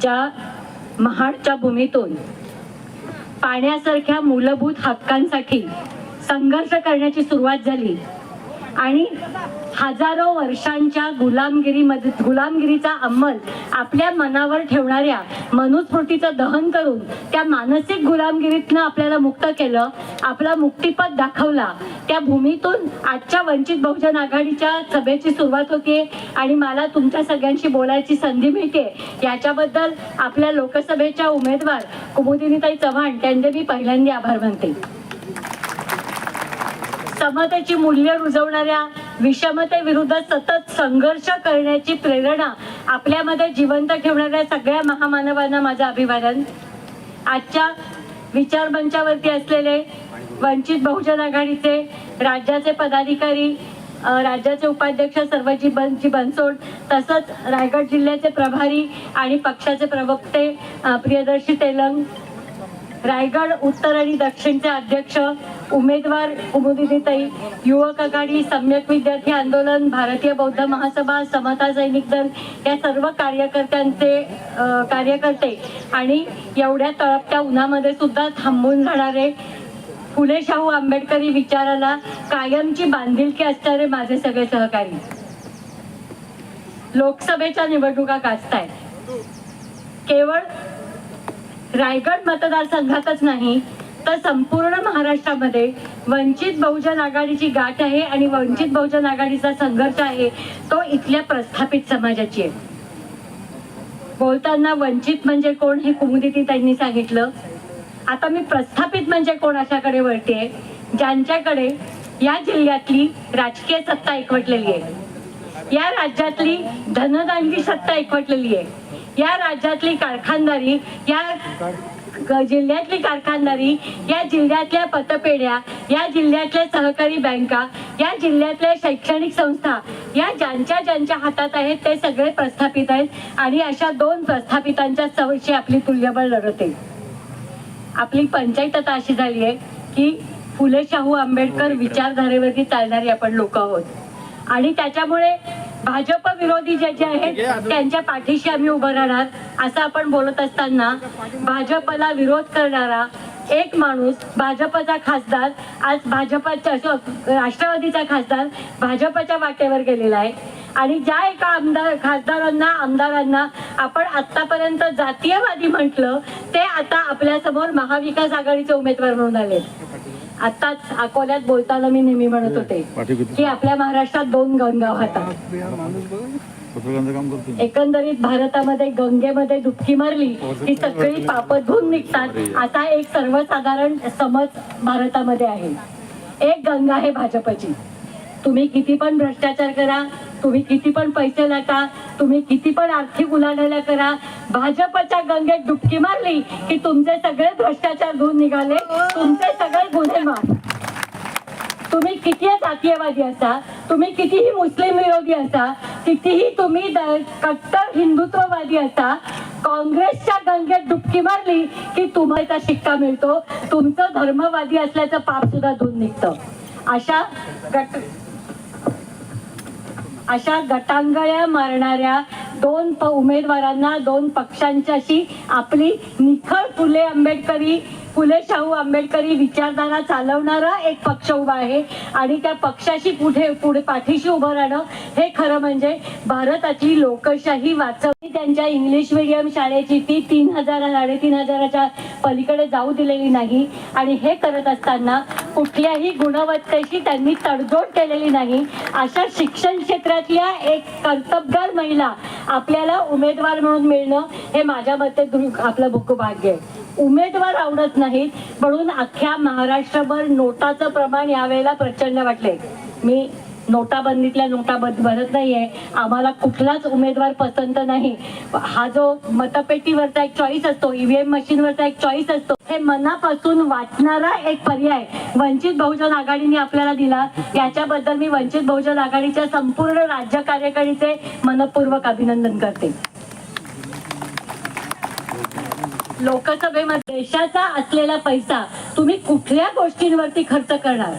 ज्या महाडच्या भूमीतून पाण्यासारख्या मूलभूत हक्कांसाठी संघर्ष करण्याची सुरुवात झाली. आणि हजारो वर्षांच्या गुलामगिरीमध्ये गुलामगिरीचा अंमल आपल्या मनावर ठेवणाऱ्या मनुस्मृतीचं दहन करून त्या मानसिक गुलामगिरीतनं आपल्याला मुक्त केलं आपला मुक्तिपथ दाखवला. त्या भूमीतून आजच्या वंचित बहुजन आघाडीच्या सभेची सुरुवात होते आणि मला तुमच्या सगळ्यांशी बोलायची संधी मिळते. याच्याबद्दल आपल्या लोकसभेच्या उमेदवार कुमुदिनीताई चव्हाण त्यांचे मी पहिल्यांदा आभार मानते. समतेची मूल्य रुजवणाऱ्या विषमतेविरुद्ध सतत संघर्ष करण्याची प्रेरणा आपल्यामध्ये जिवंत ठेवणाऱ्या सगळ्या महामानवांना माझं अभिवादन. आजच्या विचारमंचावरती असलेले वंचित बहुजन आघाडीचे राज्याचे पदाधिकारी राज्याचे उपाध्यक्ष सर्वजी बनजी बनसोड तसंच रायगड जिल्ह्याचे प्रभारी आणि पक्षाचे प्रवक्ते प्रियदर्शी तेलंग रायगड उत्तर आणि दक्षिणचे अध्यक्ष उमेदवार कुमुदिनीताई युवक आघाडी सम्यक विद्यार्थी आंदोलन भारतीय बौद्ध महासभा समता सैनिक दल या सर्व कार्यकर्त्यांचे कार्यकर्ते आणि एवढ्या तळपत्या उन्हामध्ये सुद्धा थांबून राहणारे फुले शाहू आंबेडकरी विचाराला कायमची बांधिलकी असणारे माझे सगळे सहकारी. लोकसभेच्या निवडणुका गाजतायत. केवळ रायगड मतदारसंघातच नाही तर संपूर्ण महाराष्ट्रामध्ये वंचित बहुजन आघाडीची गाठ आहे आणि वंचित बहुजन आघाडीचा संघर्ष आहे तो इथल्या प्रस्थापित समाजाची आहे. बोलताना वंचित म्हणजे कोण हे कुमुदिती त्यांनी सांगितलं. आता मी प्रस्थापित म्हणजे कोण अशाकडे वळते ज्यांच्याकडे या जिल्ह्यातली राजकीय सत्ता एकवटलेली आहे. या राज्यातली धनदानगी सत्ता एकवटलेली आहे. या राज्यातली कारखानदारी या जिल्ह्यातली कारखानदारी या जिल्ह्यातल्या पतपेढ्या या जिल्ह्यातल्या सहकारी बँका या जिल्ह्यातल्या शैक्षणिक संस्था या ज्यांच्या ज्यांच्या हातात आहेत ते सगळे प्रस्थापित आहेत आणि अशा दोन प्रस्थापितांच्या सवयीची आपली तुल्यबळ लढत. आपली पंचायत आता अशी झाली आहे की फुले शाहू आंबेडकर विचारधारेवरती चालणारी आपण लोक आहोत. आणि त्याच्यामुळे भाजप विरोधी जे जे आहेत त्यांच्या पाठीशी आम्ही उभं राहणार. असं आपण बोलत असताना भाजपला विरोध करणारा एक माणूस भाजपचा खासदार आज भाजपच्या राष्ट्रवादीचा खासदार भाजपच्या वाटेवर गेलेला आहे. आणि ज्या एका आमदार खासदारांना आमदारांना आपण आतापर्यंत जातीयवादी म्हटलं ते आता आपल्यासमोर महाविकास आघाडीचे उमेदवार म्हणून आले आताच अकोल्यात बोलताना मी नेहमी म्हणत होते की आपल्या महाराष्ट्रात दोन गंगा वाहतात पत्रकारांचं काम करतो एकंदरीत भारतामध्ये गंगेमध्ये डुबकी मारली की सगळी पाप धुवून निघतात. असा एक सर्वसाधारण समज भारतामध्ये आहे. एक गंगा आहे भाजपची. तुम्ही किती पण भ्रष्टाचार करा तुम्ही किती पण पैसे लाटा तुम्ही किती पण आर्थिक उलाढाल्या करा. भाजपच्या गंगेत डुबकी मारली की तुमचे सगळे भ्रष्टाचार धुवून निघाले. तुमचे सगळे गुन्हे मार तुम्ही किती जातीयवादी असा तुम्ही कितीही मुस्लिम विरोधी असा कितीही तुम्ही कट्टर हिंदुत्ववादी असा काँग्रेसच्या गंगेत डुबकी मारली की तुम्हाला शिक्का मिळतो. तुमचं धर्मवादी असल्याचं पाप सुद्धा धुवून निघतं. अशा गट अशा गटांगळ्या मारणाऱ्या दोन प उमेदवारांना दोन पक्षांच्याशी आपली निखळ फुले आंबेडकरी फुले शाहू आंबेडकरी विचारधारा चालवणारा एक पक्ष उभा आहे. आणि त्या पक्षाशी पुढे पुढे पाठीशी उभं राहणं हे खरं म्हणजे भारताची लोकशाही वाचवली. त्यांच्या इंग्लिश मिडियम शाळेची फी तीन हजार साडेतीन हजाराच्या पलीकडे जाऊ दिलेली नाही. आणि हे करत असताना कुठल्याही गुणवत्तेशी त्यांनी तडजोड केलेली नाही. अशा शिक्षण क्षेत्रातल्या एक कर्तबगार महिला आपल्याला उमेदवार म्हणून मिळणं हे माझ्या मते आपलं भुक्क भाग्य आहे. उमेदवार आवडत नाहीत म्हणून अख्ख्या महाराष्ट्रभर नोटाचं प्रमाण यावेळेला प्रचंड वाटले मी नोटाबंदीतल्या नोटा बद भरत नाहीये. आम्हाला कुठलाच उमेदवार पसंत नाही. हा जो मतपेटीवरचा एक चॉईस असतो ईव्हीएम मशीनवरचा एक चॉईस असतो हे मनापासून वाटणारा एक पर्याय वंचित बहुजन आघाडीने आपल्याला दिला. याच्याबद्दल मी वंचित बहुजन आघाडीच्या संपूर्ण राज्य कार्यकारिणीचे मनपूर्वक अभिनंदन करते. लोकसभेमध्ये देशाचा असलेला पैसा तुम्ही कुठल्या गोष्टींवरती खर्च करणार?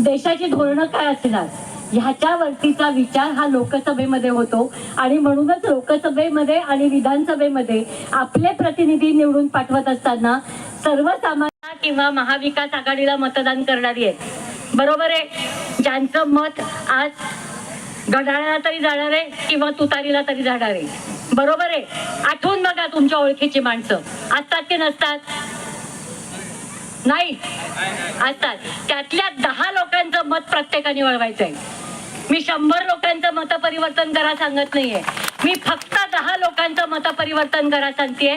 देशाची धोरणं काय असणार? ह्याच्यावरतीचा विचार हा लोकसभेमध्ये होतो आणि म्हणूनच लोकसभेमध्ये आणि विधानसभेमध्ये आपले प्रतिनिधी निवडून पाठवत असताना सर्वसामान्य किंवा महाविकास आघाडीला मतदान करणारी आहेत. बरोबर आहे? ज्यांचं मत आज घड्याळाला तरी जाणार आहे किंवा तुतारीला तरी जाणार आहे. बरोबर आहे? आठवून बघा तुमच्या ओळखीची माणसं. असतात की नसतात? नाही. असतात. त्यातल्या दहा लोकांचं मत प्रत्येकाने वळवायचं आहे मी शंभर लोकांचं मत परिवर्तन करा सांगत नाहीये. मी फक्त दहा लोकांचं मत परिवर्तन करा सांगतेय?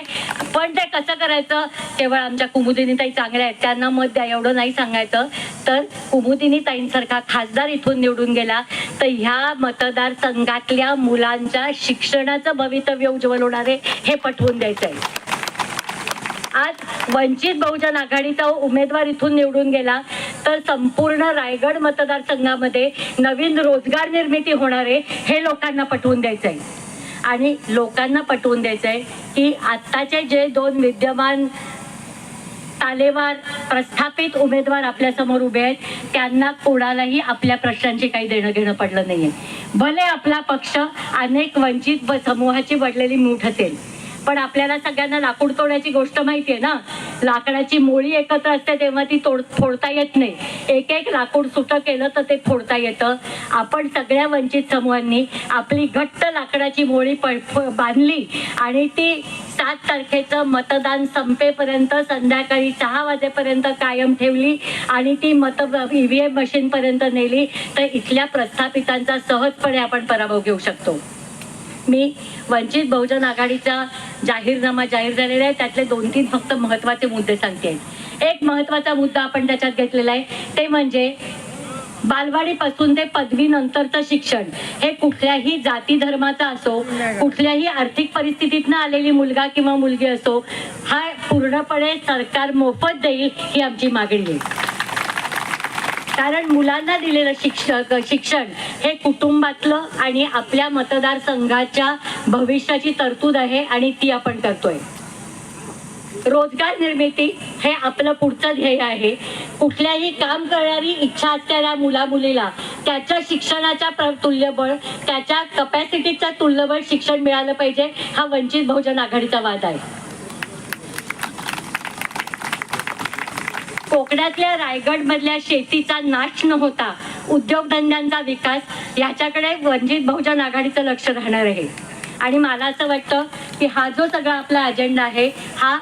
पण ते कसं करायचं? केवळ आमच्या कुमुदिनी ताई चांगल्या आहेत. त्यांना मत द्या. एवढं नाही सांगायचं. तर कुमुदिनी ताईंसारखा खासदार इथून निवडून गेला. तर ह्या मतदारसंघातल्या मुलांच्या शिक्षणाचं भवितव्य उज्ज्वल होणार आहे हे पटवून द्यायचं आहे आज वंचित बहुजन आघाडीचा उमेदवार इथून निवडून गेला. तर संपूर्ण रायगड मतदारसंघामध्ये नवीन रोजगार निर्मिती होणार आहे हे लोकांना पटवून द्यायचं आहे आणि लोकांना पटवून द्यायचं आहे की आत्ताचे जे दोन विद्यमान तालेवार प्रस्थापित उमेदवार आपल्यासमोर उभे आहेत त्यांना कोणालाही आपल्या प्रश्नांची काही देणं घेणं पडलं नाहीये. भले आपला पक्ष अनेक वंचित व समूहाची वडलेली मूठ असेल पण आपल्याला सगळ्यांना लाकूड तोडायची गोष्ट माहितीये ना? लाकडाची मोळी एकत्र असते तेव्हा ती तोड फोडता येत नाही. एक एक लाकूड सुटं केलं तर ते फोडता येतं. आपण सगळ्या वंचित समूहांनी आपली घट्ट लाकडाची मोळी बांधली आणि ती सात तारखेचं मतदान संपेपर्यंत संध्याकाळी सहा वाजेपर्यंत कायम ठेवली आणि ती मत ईव्हीएम मशीनपर्यंत नेली. तर इथल्या प्रस्थापितांचा सहजपणे आपण पराभव घेऊ शकतो. मी वंचित बहुजन आघाडीचा जाहीरनामा जाहीर झालेला आहे. त्यातले दोन तीन फक्त महत्त्वाचे मुद्दे सांगते. एक महत्त्वाचा मुद्दा आपण त्याच्यात घेतलेला आहे. ते म्हणजे बालवाडीपासून ते पदवी नंतरचं शिक्षण हे कुठल्याही जाती धर्माचा असो कुठल्याही आर्थिक परिस्थितीतनं आलेली मुलगा किंवा मुलगी असो हा पूर्णपणे सरकार मोफत देईल ही आमची मागणी आहे. कारण मुलांना दिलेलं शिक्षक शिक्षण हे कुटुंबातलं आणि आपल्या मतदारसंघाच्या भविष्याची तरतूद आहे आणि ती आपण करतोय. रोजगार निर्मिती हे आपलं पुढचं ध्येय आहे. कुठल्याही काम करणारी इच्छा असलेल्या मुला मुलीला त्याच्या शिक्षणाच्या तुल्यबळ त्याच्या कपॅसिटीच्या तुल्यबळ शिक्षण मिळालं पाहिजे हा वंचित बहुजन आघाडीचा वाद आहे. कोकणातल्या रायगड मधल्या शेतीचा नाश न होता उद्योगधंद्यांचा विकास याच्याकडे वंचित बहुजन आघाडीचं लक्ष राहणार आहे. आणि मला असं वाटतं की हा जो सगळा आपला अजेंडा आहे हा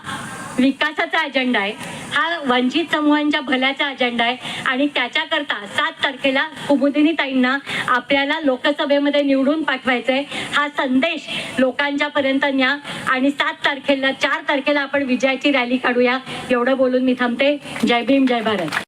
विकासाचा अजेंडा आहे हा वंचित समूहांच्या भल्याचा अजेंडा आहे. आणि त्याच्याकरता सात तारखेला कुमुदिनी ताईंना आपल्याला लोकसभेमध्ये निवडून पाठवायचंय. आहे हा संदेश लोकांच्या पर्यंत न्या. आणि सात तारखेला चार तारखेला आपण विजयाची रॅली काढूया. एवढं बोलून मी थांबते. जय भीम जय भारत.